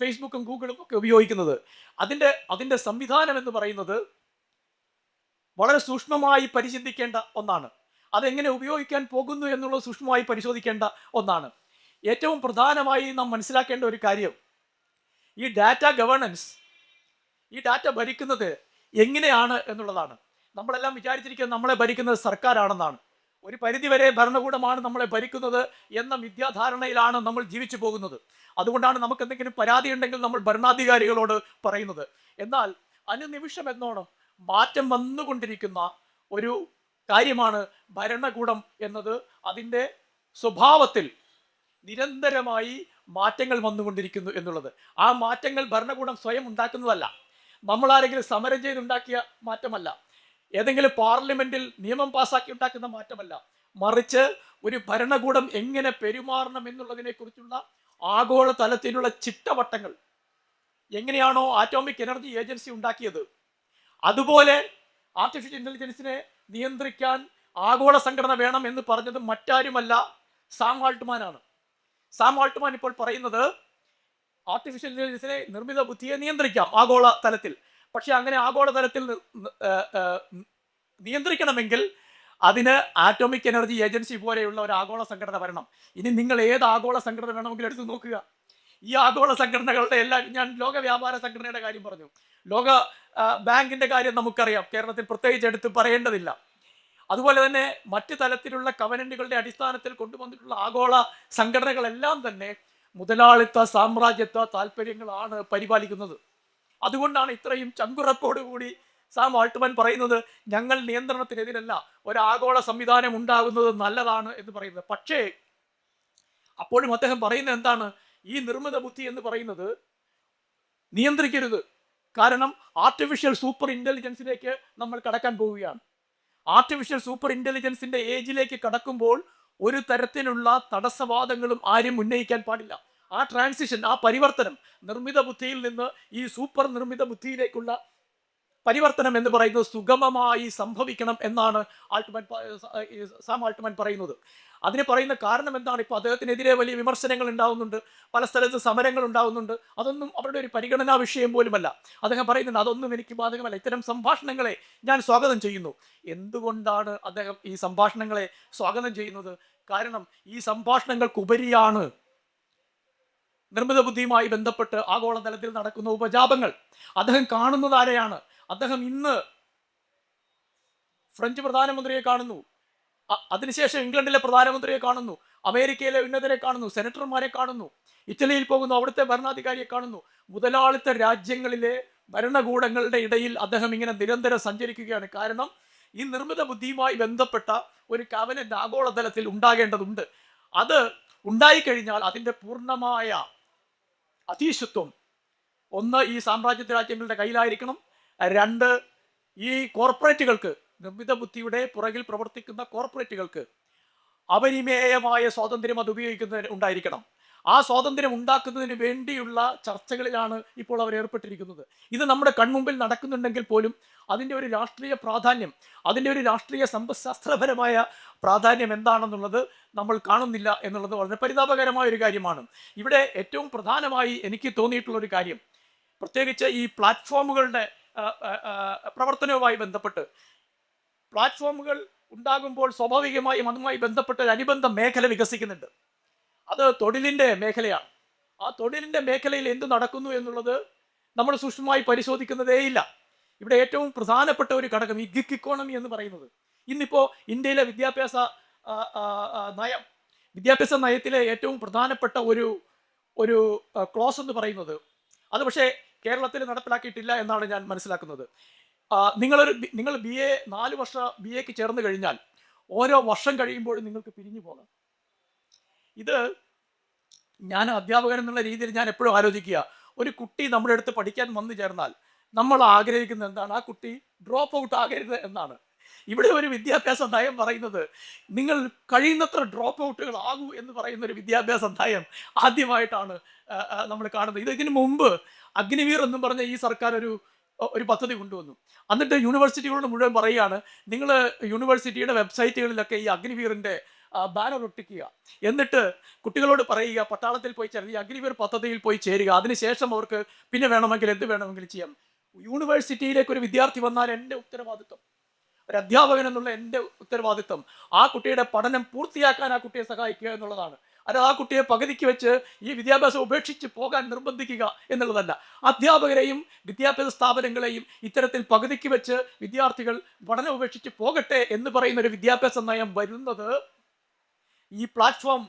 Speaker 1: ഫേസ്ബുക്കും ഗൂഗിളും ഒക്കെ ഉപയോഗിക്കുന്നത്. അതിന്റെ അതിന്റെ സംവിധാനം എന്ന് പറയുന്നത് വളരെ സൂക്ഷ്മമായി പരിചിന്തിക്കേണ്ട ഒന്നാണ്. അതെങ്ങനെ ഉപയോഗിക്കാൻ പോകുന്നു എന്നുള്ളത് സൂക്ഷ്മമായി പരിശോധിക്കേണ്ട ഒന്നാണ്. ഏറ്റവും പ്രധാനമായി നാം മനസ്സിലാക്കേണ്ട ഒരു കാര്യം ഈ ഡാറ്റ ഗവേണൻസ് ഈ ഡാറ്റ ഭരിക്കുന്നത് എങ്ങനെയാണ് എന്നുള്ളതാണ്. നമ്മളെല്ലാം വിചാരിച്ചിരിക്കുന്നത് നമ്മളെ ഭരിക്കുന്നത് സർക്കാരാണെന്നാണ്. ഒരു പരിധിവരെ ഭരണകൂടമാണ് നമ്മളെ ഭരിക്കുന്നത് എന്ന മിഥ്യാധാരണയിലാണ് നമ്മൾ ജീവിച്ചു പോകുന്നത്. അതുകൊണ്ടാണ് നമുക്ക് എന്തെങ്കിലും പരാതി ഉണ്ടെങ്കിൽ നമ്മൾ ഭരണാധികാരികളോട് പറയുന്നത്. എന്നാൽ അനുനിമിഷം എന്നോണം മാറ്റം വന്നുകൊണ്ടിരിക്കുന്ന ഒരു കാര്യമാണ് ഭരണകൂടം എന്നത്. അതിന്റെ സ്വഭാവത്തിൽ നിരന്തരമായി മാറ്റങ്ങൾ വന്നുകൊണ്ടിരിക്കുന്നു എന്നുള്ളത്. ആ മാറ്റങ്ങൾ ഭരണകൂടം സ്വയം ഉണ്ടാക്കുന്നതല്ല. നമ്മൾ ആരെങ്കിലും സമരം ചെയ്തുണ്ടാക്കിയ മാറ്റമല്ല. ഏതെങ്കിലും പാർലമെന്റിൽ നിയമം പാസാക്കി ഉണ്ടാക്കുന്ന മാറ്റമല്ല. മറിച്ച് ഒരു ഭരണകൂടം എങ്ങനെ പെരുമാറണം എന്നുള്ളതിനെക്കുറിച്ചുള്ള ആഗോള തലത്തിലുള്ള ചിട്ടവട്ടങ്ങൾ. എങ്ങനെയാണോ ആറ്റോമിക് എനർജി ഏജൻസി ഉണ്ടാക്കിയത്. അതുപോലെ ആർട്ടിഫിഷ്യൽ ഇന്റലിജൻസിനെ നിയന്ത്രിക്കാൻ ആഗോള സംഘടന വേണം എന്ന് പറഞ്ഞത് മറ്റാരുമല്ല സാം ആൾട്ട്മാനാണ് സാം ആൾട്ട്മാൻ ഇപ്പോൾ പറയുന്നത് ആർട്ടിഫിഷ്യൽ ഇന്റലിജൻസിനെ നിർമ്മിത ബുദ്ധിയെ നിയന്ത്രിക്കാം ആഗോള തലത്തിൽ. പക്ഷേ അങ്ങനെ ആഗോള തലത്തിൽ നിയന്ത്രിക്കണമെങ്കിൽ അതിന് ആറ്റോമിക് എനർജി ഏജൻസി പോലെയുള്ള ഒരു ആഗോള സംഘടന വരണം. ഇനി നിങ്ങൾ ഏത് ആഗോള സംഘടന വേണമെങ്കിലും എടുത്ത് നോക്കുക. ഈ ആഗോള സംഘടനകളുടെ എല്ലാം ഞാൻ ലോക വ്യാപാര സംഘടനയുടെ കാര്യം പറഞ്ഞു. ലോക ബാങ്കിന്റെ കാര്യം നമുക്കറിയാം. കേരളത്തിൽ പ്രത്യേകിച്ച് എടുത്ത് പറയേണ്ടതില്ല. അതുപോലെ തന്നെ മറ്റ് തലത്തിലുള്ള കവനന്റുകളുടെ അടിസ്ഥാനത്തിൽ കൊണ്ടുവന്നിട്ടുള്ള ആഗോള സംഘടനകളെല്ലാം തന്നെ മുതലാളിത്ത സാമ്രാജ്യത്വ താല്പര്യങ്ങളാണ് പരിപാലിക്കുന്നത്. അതുകൊണ്ടാണ് ഇത്രയും ചങ്കുറപ്പോടുകൂടി സാം ആൾട്ട്മാൻ പറയുന്നത് ഞങ്ങൾ നിയന്ത്രണത്തിനെതിരല്ല. ഒരു ആഗോള സംവിധാനം ഉണ്ടാകുന്നത് നല്ലതാണ് എന്ന് പറയുന്നത്. പക്ഷേ അപ്പോഴും അദ്ദേഹം പറയുന്നത് എന്താണ്? ഈ നിർമ്മിത ബുദ്ധി എന്ന് പറയുന്നത് നിയന്ത്രിക്കരുത്. കാരണം ആർട്ടിഫിഷ്യൽ സൂപ്പർ ഇന്റലിജൻസിലേക്ക് നമ്മൾ കടക്കാൻ പോവുകയാണ്. ആർട്ടിഫിഷ്യൽ സൂപ്പർ ഇന്റലിജൻസിന്റെ ഏജിലേക്ക് കടക്കുമ്പോൾ ഒരു തരത്തിലുള്ള തടസ്സവാദങ്ങളും ആരും ഉന്നയിക്കാൻ പാടില്ല. ആ ട്രാൻസിഷൻ ആ പരിവർത്തനം നിർമ്മിത ബുദ്ധിയിൽ നിന്ന് ഈ സൂപ്പർ നിർമ്മിത ബുദ്ധിയിലേക്കുള്ള പരിവർത്തനം എന്ന് പറയുന്നത് സുഗമമായി സംഭവിക്കണം എന്നാണ് ആൾട്ട്മാൻ സ- ആൾട്ട്മാൻ പറയുന്നത്. അതിന് പറയുന്ന കാരണം എന്താണ്? ഇപ്പോൾ അദ്ദേഹത്തിനെതിരെ വലിയ വിമർശനങ്ങൾ ഉണ്ടാവുന്നുണ്ട്. പല സ്ഥലത്ത് സമരങ്ങൾ ഉണ്ടാവുന്നുണ്ട്. അതൊന്നും അവരുടെ ഒരു പരിഗണനാ വിഷയം പോലുമല്ല. അദ്ദേഹം പറയുന്നുണ്ട് അതൊന്നും എനിക്ക് ബാധകമല്ല. ഇത്തരം സംഭാഷണങ്ങളെ ഞാൻ സ്വാഗതം ചെയ്യുന്നു. എന്തുകൊണ്ടാണ് അദ്ദേഹം ഈ സംഭാഷണങ്ങളെ സ്വാഗതം ചെയ്യുന്നത്? കാരണം ഈ സംഭാഷണങ്ങൾക്കുപരിയാണ് നിർമ്മിത ബുദ്ധിയുമായി ബന്ധപ്പെട്ട് ആഗോളതലത്തിൽ നടക്കുന്ന ഉപജാപങ്ങൾ. അദ്ദേഹം കാണുന്നത് ആരെയാണ്? അദ്ദേഹം ഇന്ന് ഫ്രഞ്ച് പ്രധാനമന്ത്രിയെ കാണുന്നു. അതിനുശേഷം ഇംഗ്ലണ്ടിലെ പ്രധാനമന്ത്രിയെ കാണുന്നു. അമേരിക്കയിലെ ഉന്നതരെ കാണുന്നു. സെനറ്റർമാരെ കാണുന്നു. ഇറ്റലിയിൽ പോകുന്നു. അവിടുത്തെ ഭരണാധികാരിയെ കാണുന്നു. മുതലാളിത്ത രാജ്യങ്ങളിലെ ഭരണകൂടങ്ങളുടെ ഇടയിൽ അദ്ദേഹം ഇങ്ങനെ നിരന്തരം സഞ്ചരിക്കുകയാണ്. കാരണം ഈ നിർമ്മിത ബുദ്ധിയുമായി ബന്ധപ്പെട്ട ഒരു കാബിനറ്റ് ആഗോളതലത്തിൽ ഉണ്ടാകേണ്ടതുണ്ട്. അത് ഉണ്ടായിക്കഴിഞ്ഞാൽ അതിന്റെ പൂർണമായ അതീശത്വം ഒന്ന് ഈ സാമ്രാജ്യത്വ രാജ്യങ്ങളുടെ കയ്യിലായിരിക്കണം. രണ്ട് ഈ കോർപ്പറേറ്റുകൾക്ക് നിർമ്മിത ബുദ്ധിയുടെ പുറകിൽ പ്രവർത്തിക്കുന്ന കോർപ്പറേറ്റുകൾക്ക് അപരിമേയമായ സ്വാതന്ത്ര്യം അത് ഉപയോഗിക്കുന്നതിന് ഉണ്ടായിരിക്കണം. ആ സ്വാതന്ത്ര്യം ഉണ്ടാക്കുന്നതിന് വേണ്ടിയുള്ള ചർച്ചകളിലാണ് ഇപ്പോൾ അവർ ഏർപ്പെട്ടിരിക്കുന്നത്. ഇത് നമ്മുടെ കൺമുമ്പിൽ നടക്കുന്നുണ്ടെങ്കിൽ പോലും അതിന്റെ ഒരു രാഷ്ട്രീയ പ്രാധാന്യം അതിന്റെ ഒരു രാഷ്ട്രീയ സമ്പദ്ശാസ്ത്രപരമായ പ്രാധാന്യം എന്താണെന്നുള്ളത് നമ്മൾ കാണുന്നില്ല എന്നുള്ളത് വളരെ പരിതാപകരമായ ഒരു കാര്യമാണ്. ഇവിടെ ഏറ്റവും പ്രധാനമായി എനിക്ക് തോന്നിയിട്ടുള്ള ഒരു കാര്യം പ്രത്യേകിച്ച് ഈ പ്ലാറ്റ്ഫോമുകളുടെ പ്രവർത്തനവുമായി ബന്ധപ്പെട്ട്. പ്ലാറ്റ്ഫോമുകൾ ഉണ്ടാകുമ്പോൾ സ്വാഭാവികമായും അതുമായി ബന്ധപ്പെട്ട ഒരു അനുബന്ധ മേഖല വികസിക്കുന്നുണ്ട്. അത് തൊഴിലിന്റെ മേഖലയാണ്. ആ തൊഴിലിന്റെ മേഖലയിൽ എന്ത് നടക്കുന്നു എന്നുള്ളത് നമ്മൾ സൂക്ഷ്മമായി പരിശോധിക്കുന്നതേയില്ല. ഇവിടെ ഏറ്റവും പ്രധാനപ്പെട്ട ഒരു ഘടകം ഈ ഗിഗ് ഇക്കോണമി എന്ന് പറയുന്നത്. ഇന്നിപ്പോൾ ഇന്ത്യയിലെ വിദ്യാഭ്യാസ നയം വിദ്യാഭ്യാസ നയത്തിലെ ഏറ്റവും പ്രധാനപ്പെട്ട ഒരു ഒരു ക്ലോസ് എന്ന് പറയുന്നത്. അത് പക്ഷേ കേരളത്തിൽ നടപ്പിലാക്കിയിട്ടില്ല എന്നാണ് ഞാൻ മനസ്സിലാക്കുന്നത്. നിങ്ങളൊരു നിങ്ങൾ ബി എ നാല് വർഷ ബി എക്ക് ചേർന്ന് കഴിഞ്ഞാൽ ഓരോ വർഷം കഴിയുമ്പോഴും നിങ്ങൾക്ക് പിരിഞ്ഞു പോകാം. ഇത് ഞാൻ അധ്യാപകൻ എന്നുള്ള രീതിയിൽ ഞാൻ എപ്പോഴും ആലോചിക്കുക. ഒരു കുട്ടി നമ്മുടെ അടുത്ത് പഠിക്കാൻ വന്നു ചേർന്നാൽ നമ്മൾ ആഗ്രഹിക്കുന്നത് എന്താണ്? ആ കുട്ടി ഡ്രോപ്പ് ഔട്ട് ആകരുത് എന്നാണ്. ഇവിടെ ഒരു വിദ്യാഭ്യാസ നയം പറയുന്നത് നിങ്ങൾ കഴിയുന്നത്ര ഡ്രോപ്പ് ഔട്ടുകൾ ആകൂ എന്ന് പറയുന്ന ഒരു വിദ്യാഭ്യാസ നയം ആദ്യമായിട്ടാണ് നമ്മൾ കാണുന്നത്. ഇത് ഇതിനു മുമ്പ് അഗ്നിവീർ എന്നും പറഞ്ഞ ഈ സർക്കാർ ഒരു ഒരു പദ്ധതി കൊണ്ടുവന്നു. എന്നിട്ട് യൂണിവേഴ്സിറ്റികളോട് മുഴുവൻ പറയുകയാണ് നിങ്ങൾ യൂണിവേഴ്സിറ്റിയുടെ വെബ്സൈറ്റുകളിലൊക്കെ ഈ അഗ്നിവീറിന്റെ ബാനർ ഒട്ടിക്കുക. എന്നിട്ട് കുട്ടികളോട് പറയുക പട്ടാളത്തിൽ പോയി ചേരുക ഈ അഗ്നിവീർ പദ്ധതിയിൽ പോയി ചേരുക. അതിനുശേഷം അവർക്ക് പിന്നെ വേണമെങ്കിൽ എന്ത് വേണമെങ്കിലും ചെയ്യാം. യൂണിവേഴ്സിറ്റിയിലേക്ക് ഒരു വിദ്യാർത്ഥി വന്നാൽ എന്റെ ഉത്തരവാദിത്വം. ഒരു അധ്യാപകൻ എന്നുള്ള എന്റെ ഉത്തരവാദിത്വം. ആ കുട്ടിയുടെ പഠനം പൂർത്തിയാക്കാൻ ആ കുട്ടിയെ സഹായിക്കുക എന്നുള്ളതാണ്. അത് ആ കുട്ടിയെ പകുതിക്ക് വെച്ച് ഈ വിദ്യാഭ്യാസം ഉപേക്ഷിച്ച് പോകാൻ നിർബന്ധിക്കുക എന്നുള്ളതല്ല. അധ്യാപകരെയും വിദ്യാഭ്യാസ സ്ഥാപനങ്ങളെയും ഇത്തരത്തിൽ പകുതിക്ക് വെച്ച് വിദ്യാർത്ഥികൾ പഠനം ഉപേക്ഷിച്ച് പോകട്ടെ എന്ന് പറയുന്ന ഒരു വിദ്യാഭ്യാസ നയം വരുന്നത് ഈ പ്ലാറ്റ്ഫോം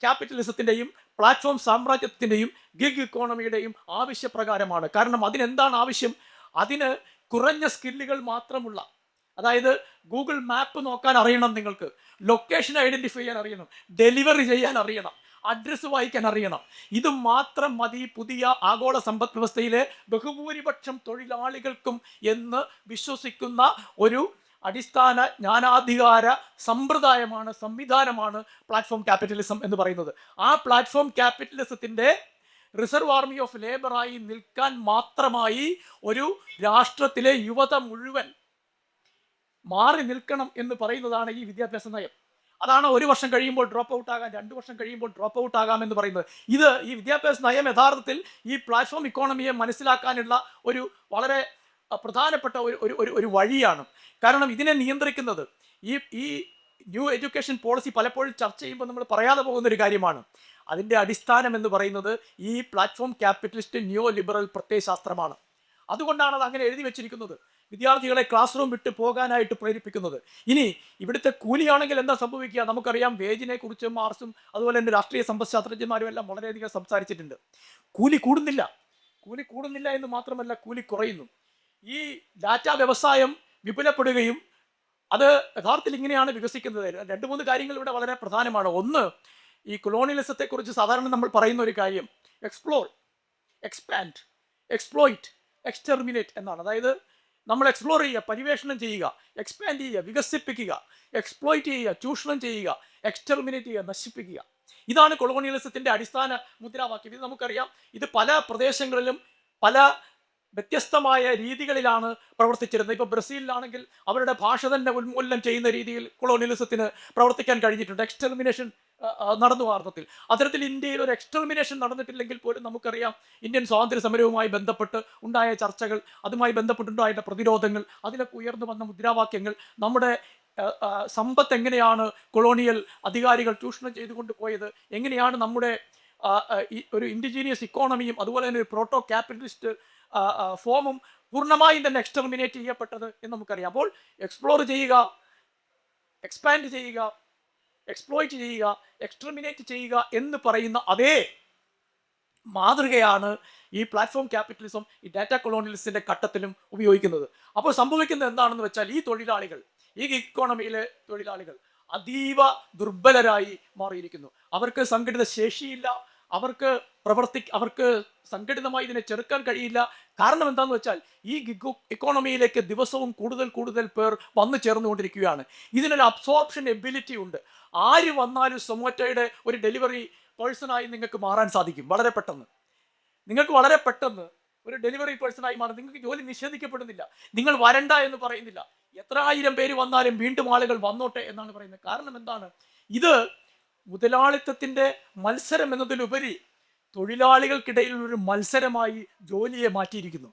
Speaker 1: ക്യാപിറ്റലിസത്തിന്റെയും പ്ലാറ്റ്ഫോം സാമ്രാജ്യത്തിന്റെയും ഗിഗ് ഇക്കോണമിയുടെയും ആവശ്യപ്രകാരമാണ്. കാരണം അതിനെന്താണ് ആവശ്യം? അതിന് കുറഞ്ഞ സ്കില്ലുകൾ മാത്രമുള്ള അതായത് ഗൂഗിൾ മാപ്പ് നോക്കാൻ അറിയണം നിങ്ങൾക്ക്. ലൊക്കേഷൻ ഐഡന്റിഫൈ ചെയ്യാൻ അറിയണം. ഡെലിവറി ചെയ്യാൻ അറിയണം. അഡ്രസ്സ് വായിക്കാൻ അറിയണം. ഇത് മാത്രം മതി പുതിയ ആഗോള സമ്പദ് വ്യവസ്ഥയിലെ ബഹുഭൂരിപക്ഷം തൊഴിലാളികൾക്കും എന്ന് വിശ്വസിക്കുന്ന ഒരു അടിസ്ഥാന ജ്ഞാനാധികാര സമ്പ്രദായമാണ് സംവിധാനമാണ് പ്ലാറ്റ്ഫോം ക്യാപിറ്റലിസം എന്ന് പറയുന്നത്. ആ പ്ലാറ്റ്ഫോം ക്യാപിറ്റലിസത്തിന്റെ റിസർവ് ആർമി ഓഫ് ലേബറായി നിൽക്കാൻ മാത്രമായി ഒരു രാഷ്ട്രത്തിലെ യുവത മുഴുവൻ മാറി നിൽക്കണം എന്ന് പറയുന്നതാണ് ഈ വിദ്യാഭ്യാസ നയം. അതാണ് ഒരു വർഷം കഴിയുമ്പോൾ ഡ്രോപ്പ് ഔട്ട് ആകാം രണ്ട് വർഷം കഴിയുമ്പോൾ ഡ്രോപ്പ് ഔട്ട് ആകാം എന്ന് പറയുന്നത്. ഇത് ഈ വിദ്യാഭ്യാസ നയം യഥാർത്ഥത്തിൽ ഈ പ്ലാറ്റ്ഫോം ഇക്കോണമിയെ മനസ്സിലാക്കാനുള്ള ഒരു വളരെ പ്രധാനപ്പെട്ട ഒരു ഒരു ഒരു വഴിയാണ്. കാരണം ഇതിനെ നിയന്ത്രിക്കുന്നത് ഈ ഈ ന്യൂ എഡ്യൂക്കേഷൻ പോളിസി പലപ്പോഴും ചർച്ച ചെയ്യുമ്പോൾ നമ്മൾ പറയാതെ പോകുന്ന ഒരു കാര്യമാണ്. അതിന്റെ അടിസ്ഥാനം എന്ന് പറയുന്നത് ഈ പ്ലാറ്റ്ഫോം ക്യാപിറ്റലിസ്റ്റ് ന്യൂ ലിബറൽ പ്രത്യയശാസ്ത്രമാണ്. അതുകൊണ്ടാണ് അത് അങ്ങനെ എഴുതി വെച്ചിരിക്കുന്നത്. വിദ്യാർത്ഥികളെ ക്ലാസ് റൂം വിട്ട് പോകാനായിട്ട് പ്രേരിപ്പിക്കുന്നത്. ഇനി ഇവിടുത്തെ കൂലിയാണെങ്കിൽ എന്താ സംഭവിക്കുക? നമുക്കറിയാം വേജിനെ കുറിച്ചും മാർസും അതുപോലെ തന്നെ രാഷ്ട്രീയ സമ്പദ്ശാസ്ത്രജ്ഞന്മാരും എല്ലാം വളരെയധികം സംസാരിച്ചിട്ടുണ്ട്. കൂലി കൂടുന്നില്ല. കൂലി കൂടുന്നില്ല എന്ന് മാത്രമല്ല കൂലി കുറയുന്നു. ഈ ഡാറ്റ വ്യവസായം വിപുലപ്പെടുകയും അത് യഥാർത്ഥത്തിൽ ഇങ്ങനെയാണ് വികസിക്കുന്നത്. രണ്ട് മൂന്ന് കാര്യങ്ങൾ ഇവിടെ വളരെ പ്രധാനമാണ്. ഒന്ന് ഈ കൊളോണിയലിസത്തെക്കുറിച്ച് സാധാരണ നമ്മൾ പറയുന്ന ഒരു കാര്യം എക്സ്പ്ലോർ എക്സ്പാൻഡ് എക്സ്പ്ലോയിറ്റ് എക്സ്റ്റെർമിനേറ്റ് എന്നാണ്. അതായത് നമ്മൾ എക്സ്പ്ലോർ ചെയ്യുക പരിവേഷണം ചെയ്യുക എക്സ്പാൻഡ് ചെയ്യുക വികസിപ്പിക്കുക എക്സ്പ്ലോയിറ്റ് ചെയ്യുക ചൂഷണം ചെയ്യുക എക്സ്റ്റർമിനേറ്റ് ചെയ്യുക നശിപ്പിക്കുക. ഇതാണ് കൊളോണിയലിസത്തിന്റെ അടിസ്ഥാന മുദ്രാവാക്യം. ഇത് നമുക്കറിയാം. ഇത് പല പ്രദേശങ്ങളിലും പല വ്യത്യസ്തമായ രീതികളിലാണ് പ്രവർത്തിച്ചിരുന്നത്. ഇപ്പോൾ ബ്രസീലിലാണെങ്കിൽ അവരുടെ ഭാഷ തന്നെ ഉന്മൂലനം ചെയ്യുന്ന രീതിയിൽ കൊളോണിയലിസത്തിന് പ്രവർത്തിക്കാൻ കഴിഞ്ഞിട്ടുണ്ട്. എക്സ്റ്റർമിനേഷൻ നടന്നു വാർത്തത്തിൽ. അത്തരത്തിൽ ഇന്ത്യയിൽ ഒരു എക്സ്റ്റർമിനേഷൻ നടന്നിട്ടില്ലെങ്കിൽ പോലും നമുക്കറിയാം ഇന്ത്യൻ സ്വാതന്ത്ര്യ സമരവുമായി ബന്ധപ്പെട്ട് ഉണ്ടായ ചർച്ചകൾ അതുമായി ബന്ധപ്പെട്ടുണ്ടായ പ്രതിരോധങ്ങൾ അതിലൊക്കെ ഉയർന്നു വന്ന മുദ്രാവാക്യങ്ങൾ നമ്മുടെ സമ്പത്ത് എങ്ങനെയാണ് കൊളോണിയൽ അധികാരികൾ ചൂഷണം ചെയ്തുകൊണ്ട് പോയത് എങ്ങനെയാണ് നമ്മുടെ ഒരു ഇൻഡിജീനിയസ് ഇക്കോണമിയും അതുപോലെ തന്നെ ഒരു പ്രോട്ടോ ക്യാപിറ്റലിസ്റ്റ് ഫോമും പൂർണമായും തന്നെ എക്സ്റ്റർമിനേറ്റ് ചെയ്യപ്പെട്ടത് എന്ന് നമുക്കറിയാം. അപ്പോൾ എക്സ്പ്ലോർ ചെയ്യുക എക്സ്പാൻഡ് ചെയ്യുക എക്സ്പ്ലോയിറ്റ് ചെയ്യുക എക്സ്ട്രിമിനേറ്റ് ചെയ്യുക എന്ന് പറയുന്ന അതേ മാതൃകയാണ് ഈ പ്ലാറ്റ്ഫോം ക്യാപിറ്റലിസം ഈ ഡാറ്റ കൊളോണിയലിസത്തിന്റെ ഘട്ടത്തിലും ഉപയോഗിക്കുന്നത്. അപ്പോൾ സംഭവിക്കുന്നത് എന്താണെന്ന് വെച്ചാൽ ഈ തൊഴിലാളികൾ ഈ ഇക്കോണമിയിലെ തൊഴിലാളികൾ അതീവ ദുർബലരായി മാറിയിരിക്കുന്നു. അവർക്ക് സംഘടിത ശേഷിയില്ല അവർക്ക് പ്രവർത്തി അവർക്ക് സംഘടിതമായി ഇതിനെ ചെറുക്കാൻ കഴിയില്ല. കാരണം എന്താണെന്ന് വെച്ചാൽ ഈ ഗിഗ് ഇക്കോണമിയിലേക്ക് ദിവസവും കൂടുതൽ കൂടുതൽ പേർ വന്നു ചേർന്നുകൊണ്ടിരിക്കുകയാണ്. ഇതിനൊരു അബ്സോർപ്ഷൻ എബിലിറ്റി ഉണ്ട്. ആര് വന്നാലും സൊമാറ്റോയുടെ ഒരു ഡെലിവറി പേഴ്സണായി നിങ്ങൾക്ക് മാറാൻ സാധിക്കും. വളരെ പെട്ടെന്ന്. നിങ്ങൾക്ക് വളരെ പെട്ടെന്ന് ഒരു ഡെലിവറി പേഴ്സണായി മാറും. നിങ്ങൾക്ക് ജോലി നിഷേധിക്കപ്പെടുന്നില്ല. നിങ്ങൾ വരണ്ട എന്ന് പറയുന്നില്ല. എത്ര ആയിരം പേര് വന്നാലും വീണ്ടും ആളുകൾ വന്നോട്ടെ എന്നാണ് പറയുന്നത്. കാരണം എന്താണ്? ഇത് മുതലാളിത്തത്തിന്റെ മത്സരം എന്നതിലുപരി തൊഴിലാളികൾക്കിടയിൽ ഒരു മത്സരമായി ജോലിയെ മാറ്റിയിരിക്കുന്നു.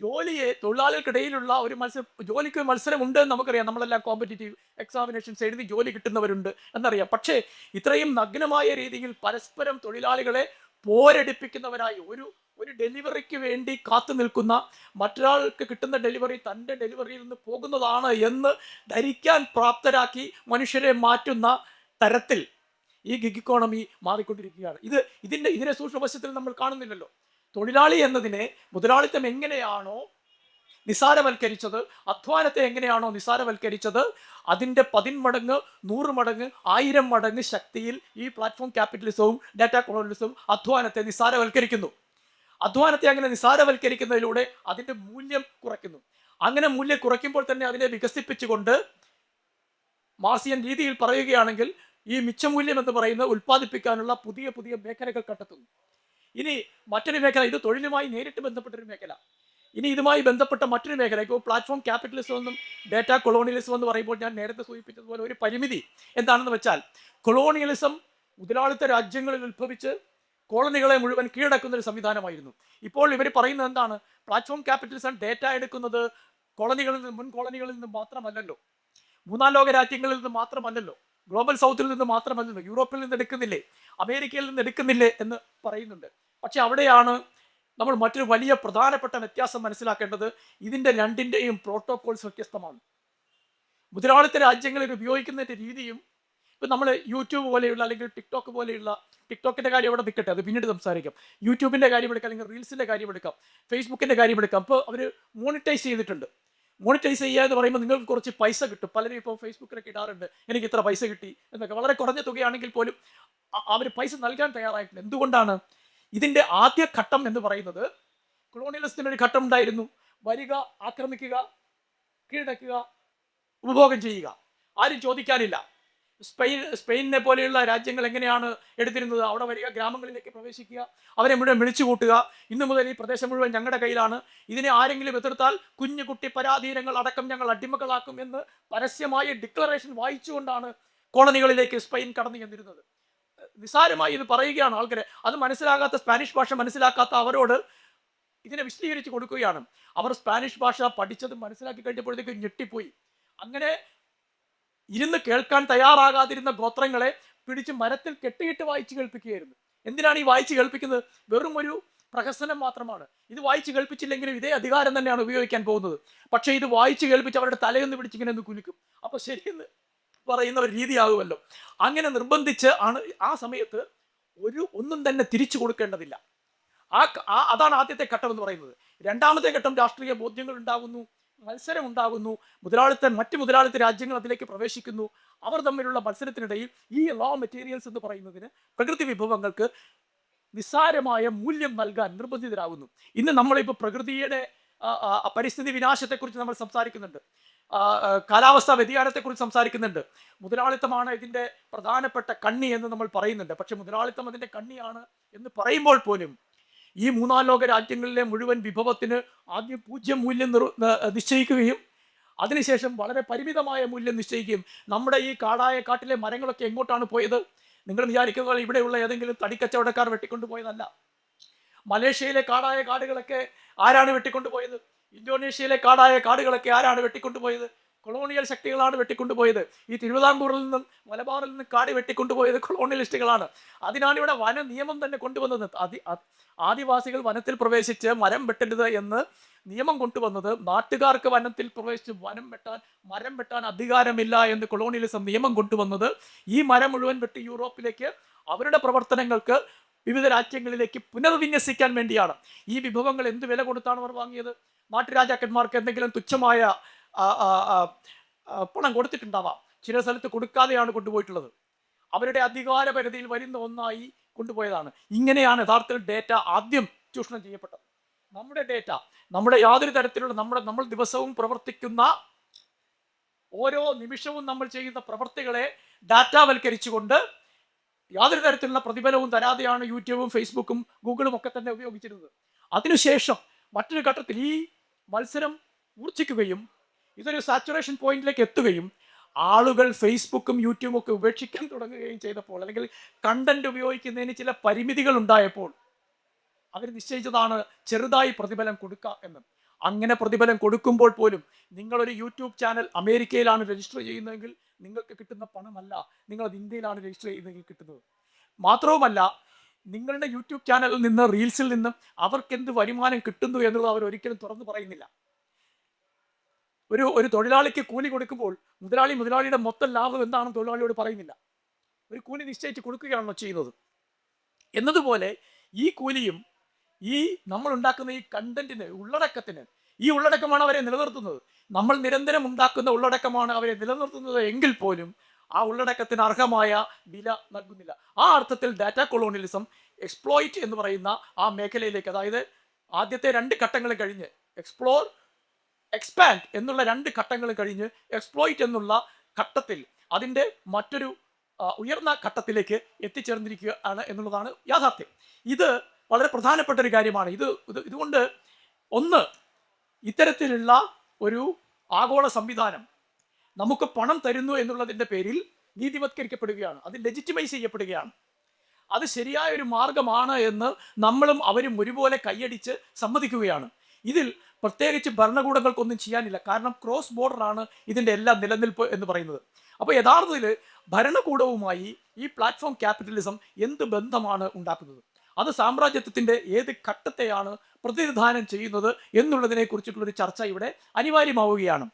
Speaker 1: ജോലിയെ തൊഴിലാളികൾക്കിടയിലുള്ള ഒരു മത്സരം ജോലിക്ക് ഒരു മത്സരമുണ്ട് എന്ന് നമുക്കറിയാം. നമ്മളെല്ലാം കോമ്പറ്റേറ്റീവ് എക്സാമിനേഷൻസ് എഴുതി ജോലി കിട്ടുന്നവരുണ്ട് എന്നറിയാം. പക്ഷേ ഇത്രയും നഗ്നമായ രീതിയിൽ പരസ്പരം തൊഴിലാളികളെ പോരടിപ്പിക്കുന്നവരായി ഒരു ഒരു ഡെലിവറിക്ക് വേണ്ടി കാത്തു നിൽക്കുന്ന മറ്റൊരാൾക്ക് കിട്ടുന്ന ഡെലിവറി തന്റെ ഡെലിവറിയിൽ നിന്ന് പോകുന്നതാണ് എന്ന് ധരിക്കാൻ പ്രാപ്തരാക്കി മനുഷ്യരെ മാറ്റുന്ന തരത്തിൽ ഈ ഗിഗ് ഇക്കോണമി മാറിക്കൊണ്ടിരിക്കുകയാണ്. ഇത് ഇതിന്റെ ഇതിനെ സൂക്ഷ്മവശത്തിൽ നമ്മൾ കാണുന്നില്ലല്ലോ. തൊഴിലാളി എന്നതിനെ മുതലാളിത്തം എങ്ങനെയാണോ നിസാരവൽക്കരിച്ചത് അധ്വാനത്തെ എങ്ങനെയാണോ നിസാരവൽക്കരിച്ചത് അതിന്റെ പതിന്മടങ്ങ് നൂറ് മടങ്ങ് ആയിരം മടങ്ങ് ശക്തിയിൽ ഈ പ്ലാറ്റ്ഫോം ക്യാപിറ്റലിസവും ഡാറ്റ കൊളോണിസവും അധ്വാനത്തെ നിസാരവൽക്കരിക്കുന്നു. അധ്വാനത്തെ അങ്ങനെ നിസാരവൽക്കരിക്കുന്നതിലൂടെ അതിന്റെ മൂല്യം കുറയ്ക്കുന്നു. അങ്ങനെ മൂല്യം കുറയ്ക്കുമ്പോൾ തന്നെ അതിനെ വികസിപ്പിച്ചുകൊണ്ട് മാർസിയൻ രീതിയിൽ പറയുകയാണെങ്കിൽ ഈ മിച്ചമൂല്യം എന്ന് പറയുന്നത് ഉൽപ്പാദിപ്പിക്കാനുള്ള പുതിയ പുതിയ മേഖലകൾ കണ്ടെത്തുന്നു. ഇനി മറ്റൊരു മേഖല ഇത് തൊഴിലുമായി നേരിട്ട് ബന്ധപ്പെട്ടൊരു മേഖല. ഇനി ഇതുമായി ബന്ധപ്പെട്ട മറ്റൊരു മേഖല ഇപ്പോൾ പ്ലാറ്റ്ഫോം ക്യാപിറ്റലിസം എന്നും ഡാറ്റ കൊളോണിയലിസം എന്ന് പറയുമ്പോൾ ഞാൻ നേരത്തെ സൂചിപ്പിച്ചതുപോലെ ഒരു പരിമിതി എന്താണെന്ന് വെച്ചാൽ കൊളോണിയലിസം മുതലാളിത്ത രാജ്യങ്ങളിൽ ഉത്ഭവിച്ച് കോളനികളെ മുഴുവൻ കീഴടക്കുന്ന ഒരു സംവിധാനമായിരുന്നു. ഇപ്പോൾ ഇവർ പറയുന്നത് എന്താണ്? പ്ലാറ്റ്ഫോം ക്യാപിറ്റലിസം ഡേറ്റ എടുക്കുന്നത് കോളനികളിൽ നിന്ന് മുൻ കോളനികളിൽ നിന്ന് മാത്രമല്ലല്ലോ. മൂന്നാം ലോക രാജ്യങ്ങളിൽ നിന്ന് മാത്രമല്ലല്ലോ. ഗ്ലോബൽ സൗത്തിൽ നിന്ന് മാത്രമല്ല യൂറോപ്പിൽ നിന്ന് എടുക്കുന്നില്ലേ അമേരിക്കയിൽ നിന്ന് എടുക്കുന്നില്ലേ എന്ന് പറയുന്നുണ്ട്. പക്ഷെ അവിടെയാണ് നമ്മൾ മറ്റൊരു വലിയ പ്രധാനപ്പെട്ട വ്യത്യാസം മനസ്സിലാക്കേണ്ടത്. ഇതിന്റെ രണ്ടിന്റെയും പ്രോട്ടോകോൾസ് വ്യത്യസ്തമാണ്. മുതലാളിത്ത രാജ്യങ്ങളിൽ ഉപയോഗിക്കുന്നതിന്റെ രീതിയും ഇപ്പം നമ്മൾ യൂട്യൂബ് പോലെയുള്ള അല്ലെങ്കിൽ ടിക്ടോക്ക് പോലെയുള്ള ടിക്ടോക്കിന്റെ കാര്യം ഇവിടെ നിൽക്കട്ടെ അത് പിന്നീട് സംസാരിക്കാം. യൂട്യൂബിന്റെ കാര്യം എടുക്കാം അല്ലെങ്കിൽ റീൽസിന്റെ കാര്യം എടുക്കാം ഫേസ്ബുക്കിന്റെ കാര്യം എടുക്കാം. അപ്പോൾ അവർ മോണിറ്റൈസ് ചെയ്തിട്ടുണ്ട്. മോണിറ്റൈസ് ചെയ്യുക എന്ന് പറയുമ്പോൾ നിങ്ങൾക്ക് കുറച്ച് പൈസ കിട്ടും. പലരും ഇപ്പോൾ ഫേസ്ബുക്കിലൊക്കെ ഇടാറുണ്ട്. എനിക്ക് ഇത്ര പൈസ കിട്ടി എന്നൊക്കെ. വളരെ കുറഞ്ഞ തുകയാണെങ്കിൽ പോലും അവർ പൈസ നൽകാൻ തയ്യാറായിട്ടുണ്ട് എന്തുകൊണ്ടാണ്? ഇതിന്റെ ആദ്യ ഘട്ടം എന്ന് പറയുന്നത് കൊളോണിയലിസത്തിന് ഒരു ഘട്ടം ഉണ്ടായിരുന്നു. വരിക ആക്രമിക്കുക കീഴടക്കുക ഉപഭോഗം ചെയ്യുക. ആരും ചോദിക്കാനില്ല. സ്പെയിൻ സ്പെയിനിനെ പോലെയുള്ള രാജ്യങ്ങൾ എങ്ങനെയാണ് എടുത്തിരുന്നത്? അവിടെ വരിക ഗ്രാമങ്ങളിലേക്ക് പ്രവേശിക്കുക അവരെ മുഴുവൻ വിളിച്ചു കൂട്ടുക. ഇന്നു മുതൽ ഈ പ്രദേശം മുഴുവൻ ഞങ്ങളുടെ കയ്യിലാണ്. ഇതിനെ ആരെങ്കിലും എതിർത്താൽ കുഞ്ഞു കുട്ടി പരാധീനങ്ങൾ അടക്കം ഞങ്ങൾ അടിമകളാക്കും എന്ന് പരസ്യമായ ഡിക്ലറേഷൻ വായിച്ചുകൊണ്ടാണ് കോളനികളിലേക്ക് സ്പെയിൻ കടന്നു ചെന്നിരുന്നത്. നിസാരമായി ഇത് പറയുകയാണ് ആൾക്കാരെ. അത് മനസ്സിലാകാത്ത സ്പാനിഷ് ഭാഷ മനസ്സിലാക്കാത്ത അവരോട് ഇതിനെ വിശദീകരിച്ച് കൊടുക്കുകയാണ്. അവർ സ്പാനിഷ് ഭാഷ പഠിച്ചത് മനസ്സിലാക്കി കഴിഞ്ഞപ്പോഴത്തേക്ക് ഞെട്ടിപ്പോയി. അങ്ങനെ ഇരുന്ന് കേൾക്കാൻ തയ്യാറാകാതിരുന്ന ഗോത്രങ്ങളെ പിടിച്ച് മരത്തിൽ കെട്ടിയിട്ട് വായിച്ചു കേൾപ്പിക്കുകയായിരുന്നു. എന്തിനാണ് ഈ വായിച്ചു കേൾപ്പിക്കുന്നത്? വെറും ഒരു പ്രഹസനം മാത്രമാണ്. ഇത് വായിച്ചു കേൾപ്പിച്ചില്ലെങ്കിലും ഇതേ അധികാരം തന്നെയാണ് ഉപയോഗിക്കാൻ പോകുന്നത്. പക്ഷേ ഇത് വായിച്ചു കേൾപ്പിച്ച് അവരുടെ തലയൊന്ന് പിടിച്ചിങ്ങനെ ഒന്ന് കുലുക്കും. അപ്പോൾ ശരിയെന്ന് പറയുന്ന ഒരു രീതിയാകുമല്ലോ. അങ്ങനെ നിർബന്ധിച്ച് ആണ് ആ സമയത്ത് ഒരു ഒന്നും തന്നെ തിരിച്ചു കൊടുക്കേണ്ടതില്ല. ആ അതാണ് ആദ്യത്തെ ഘട്ടം എന്ന് പറയുന്നത്. രണ്ടാമത്തെ ഘട്ടം രാഷ്ട്രീയ ബോധ്യങ്ങൾ ഉണ്ടാകുന്നു. മത്സരം ഉണ്ടാകുന്നു മുതലാളിത്തൻ മറ്റ് മുതലാളിത്ത രാജ്യങ്ങൾ അതിലേക്ക് പ്രവേശിക്കുന്നു. അവർ തമ്മിലുള്ള മത്സരത്തിനിടയിൽ ഈ റോ മെറ്റീരിയൽസ് എന്ന് പറയുന്നതിന് പ്രകൃതി വിഭവങ്ങൾക്ക് നിസ്സാരമായ മൂല്യം നൽകാൻ നിർബന്ധിതരാകുന്നു. ഇന്ന് നമ്മളിപ്പോൾ പ്രകൃതിയുടെ പരിസ്ഥിതി വിനാശത്തെക്കുറിച്ച് നമ്മൾ സംസാരിക്കുന്നുണ്ട്. കാലാവസ്ഥാ വ്യതിയാനത്തെക്കുറിച്ച് സംസാരിക്കുന്നുണ്ട്. മുതലാളിത്തമാണ് ഇതിന്റെ പ്രധാനപ്പെട്ട കണ്ണി എന്ന് നമ്മൾ പറയുന്നുണ്ട്. പക്ഷെ മുതലാളിത്തം അതിന്റെ കണ്ണിയാണ് എന്ന് പറയുമ്പോൾ പോലും ഈ മൂന്നാം ലോക രാജ്യങ്ങളിലെ മുഴുവൻ വിഭവത്തിന് ആദ്യം പൂജ്യം മൂല്യം നിർ നിശ്ചയിക്കുകയും അതിനുശേഷം വളരെ പരിമിതമായ മൂല്യം നിശ്ചയിക്കുകയും നമ്മുടെ ഈ കാടായ കാട്ടിലെ മരങ്ങളൊക്കെ എങ്ങോട്ടാണ് പോയത്? നിങ്ങൾ വിചാരിക്കുന്ന പോലെ ഇവിടെയുള്ള ഏതെങ്കിലും തടിക്കച്ചവടക്കാർ വെട്ടിക്കൊണ്ടുപോയതല്ല. മലേഷ്യയിലെ കാടായ കാടുകളൊക്കെ ആരാണ് വെട്ടിക്കൊണ്ടുപോയത്? ഇന്തോനേഷ്യയിലെ കാടായ കാടുകളൊക്കെ ആരാണ് വെട്ടിക്കൊണ്ടുപോയത്? കൊളോണിയൽ ശക്തികളാണ് വെട്ടിക്കൊണ്ടുപോയത്. ഈ തിരുവിതാംകൂറിൽ നിന്നും മലബാറിൽ നിന്നും കാടി വെട്ടിക്കൊണ്ടുപോയത് കൊളോണിയലിസ്റ്റുകളാണ്. അതിനാണ് ഇവിടെ വന നിയമം തന്നെ കൊണ്ടുവന്നത്. അതി ആദിവാസികൾ വനത്തിൽ പ്രവേശിച്ച് മരം വെട്ടരുത് എന്ന് നിയമം കൊണ്ടുവന്നത്. നാട്ടുകാർക്ക് വനത്തിൽ പ്രവേശിച്ച് വനം വെട്ടാൻ മരം വെട്ടാൻ അധികാരമില്ല എന്ന് കൊളോണിയലിസം നിയമം കൊണ്ടുവന്നത്. ഈ മരം മുഴുവൻ വെട്ടി യൂറോപ്പിലേക്ക് അവരുടെ പ്രവർത്തനങ്ങൾക്ക് വിവിധ രാജ്യങ്ങളിലേക്ക് പുനർവിന്യസിക്കാൻ വേണ്ടിയാണ്. ഈ വിഭവങ്ങൾ എന്ത് വില കൊടുത്താണ് അവർ വാങ്ങിയത്? നാട്ടുരാജാക്കന്മാർക്ക് എന്തെങ്കിലും തുച്ഛമായ പണം കൊടുത്തിട്ടുണ്ടാവാം. ചില സ്ഥലത്ത് കൊടുക്കാതെയാണ് കൊണ്ടുപോയിട്ടുള്ളത്. അവരുടെ അധികാര പരിധിയിൽ വരുന്ന ഒന്നായി കൊണ്ടുപോയതാണ്. ഇങ്ങനെയാണ് യഥാർത്ഥത്തിൽ ഡേറ്റ ആദ്യം ചൂഷണം ചെയ്യപ്പെട്ടത്. നമ്മുടെ ഡേറ്റ നമ്മുടെ യാതൊരു തരത്തിലുള്ള നമ്മുടെ നമ്മൾ ദിവസവും പ്രവർത്തിക്കുന്ന ഓരോ നിമിഷവും നമ്മൾ ചെയ്യുന്ന പ്രവർത്തികളെ ഡാറ്റാവൽക്കരിച്ചുകൊണ്ട് യാതൊരു തരത്തിലുള്ള പ്രതിഫലവും തരാതെയാണ് യൂട്യൂബും ഫേസ്ബുക്കും ഗൂഗിളും ഒക്കെ തന്നെ ഉപയോഗിച്ചിരുന്നത്. അതിനുശേഷം മറ്റൊരു ഘട്ടത്തിൽ ഈ മത്സരം മൂർച്ഛിക്കുകയും ഇതൊരു സാച്ചുറേഷൻ പോയിന്റിലേക്ക് എത്തുകയും ആളുകൾ ഫേസ്ബുക്കും യൂട്യൂബും ഒക്കെ ഉപേക്ഷിക്കാൻ തുടങ്ങുകയും ചെയ്തപ്പോൾ അല്ലെങ്കിൽ കണ്ടന്റ് ഉപയോഗിക്കുന്നതിന് ചില പരിമിതികൾ ഉണ്ടായപ്പോൾ അവർ നിശ്ചയിച്ചതാണ് ചെറുതായി പ്രതിഫലം കൊടുക്കുക എന്ന്. അങ്ങനെ പ്രതിഫലം കൊടുക്കുമ്പോൾ പോലും നിങ്ങളൊരു യൂട്യൂബ് ചാനൽ അമേരിക്കയിലാണ് രജിസ്റ്റർ ചെയ്യുന്നതെങ്കിൽ നിങ്ങൾക്ക് കിട്ടുന്ന പണമല്ല. നിങ്ങൾ അത് ഇന്ത്യയിലാണ് രജിസ്റ്റർ ചെയ്യുന്നതെങ്കിൽ കിട്ടുന്നത്. മാത്രവുമല്ല നിങ്ങളുടെ യൂട്യൂബ് ചാനലിൽ നിന്ന് റീൽസിൽ നിന്ന് അവർക്ക് എന്ത് വരുമാനം കിട്ടുന്നു എന്നുള്ളത് അവർ ഒരിക്കലും തുറന്നു പറയുന്നില്ല. ഒരു ഒരു തൊഴിലാളിക്ക് കൂലി കൊടുക്കുമ്പോൾ മുതലാളി മുതലാളിയുടെ മൊത്തം ലാഭം എന്താണെന്ന് തൊഴിലാളിയോട് പറയുന്നില്ല. ഒരു കൂലി നിശ്ചയിച്ച് കൊടുക്കുകയാണല്ലോ ചെയ്യുന്നത്. എന്നതുപോലെ ഈ കൂലിയും ഈ നമ്മൾ ഉണ്ടാക്കുന്ന ഈ കണ്ടന്റിന് ഉള്ളടക്കത്തിന് ഈ ഉള്ളടക്കമാണ് അവരെ നിലനിർത്തുന്നത്. നമ്മൾ നിരന്തരം ഉണ്ടാക്കുന്ന ഉള്ളടക്കമാണ് അവരെ നിലനിർത്തുന്നത് എങ്കിൽ പോലും ആ ഉള്ളടക്കത്തിന് അർഹമായ വില നൽകുന്നില്ല. ആ അർത്ഥത്തിൽ ഡാറ്റ കൊളോണിയലിസം എക്സ്പ്ലോയിറ്റ് എന്ന് പറയുന്ന ആ മേഖലയിലേക്ക് അതായത് ആദ്യത്തെ രണ്ട് ഘട്ടങ്ങൾ കഴിഞ്ഞ് എക്സ്പ്ലോർ എക്സ്പാൻഡ് എന്നുള്ള രണ്ട് ഘട്ടങ്ങൾ കഴിഞ്ഞ് എക്സ്പ്ലോയിറ്റ് എന്നുള്ള ഘട്ടത്തിൽ അതിന്റെ മറ്റൊരു ഉയർന്ന ഘട്ടത്തിലേക്ക് എത്തിച്ചേർന്നിരിക്കുകയാണ് എന്നുള്ളതാണ് യാഥാർത്ഥ്യം. ഇത് വളരെ പ്രധാനപ്പെട്ട ഒരു കാര്യമാണ്. ഇത് ഇത് ഇതുകൊണ്ട് ഒന്ന് ഇത്തരത്തിലുള്ള ഒരു ആഗോള സംവിധാനം നമുക്ക് പണം തരുന്നു എന്നുള്ളതിന്റെ പേരിൽ നീതിവത്കരിക്കപ്പെടുകയാണ്. അത് ലെജിറ്റിമൈസ് ചെയ്യപ്പെടുകയാണ്. അത് ശരിയായ ഒരു മാർഗമാണ് എന്ന് നമ്മളും അവരും ഒരുപോലെ കൈയടിച്ച് സമ്മതിക്കുകയാണ്. ഇതിൽ പ്രത്യേകിച്ച് ഭരണകൂടങ്ങൾക്കൊന്നും ചെയ്യാനില്ല. കാരണം ക്രോസ് ബോർഡറാണ് ഇതിന്റെ എല്ലാം നിലനിൽപ്പ് എന്ന് പറയുന്നത്. അപ്പോൾ യഥാർത്ഥത്തിൽ ഭരണകൂടവുമായി ഈ പ്ലാറ്റ്ഫോം ക്യാപിറ്റലിസം എന്ത് ബന്ധമാണ് ഉണ്ടാക്കുന്നത്? അത് സാമ്രാജ്യത്വത്തിന്റെ ഏത് ഘട്ടത്തെയാണ് പ്രതിനിധാനം ചെയ്യുന്നത് എന്നുള്ളതിനെ കുറിച്ചിട്ടുള്ളൊരു ചർച്ച ഇവിടെ അനിവാര്യമാവുകയാണ്.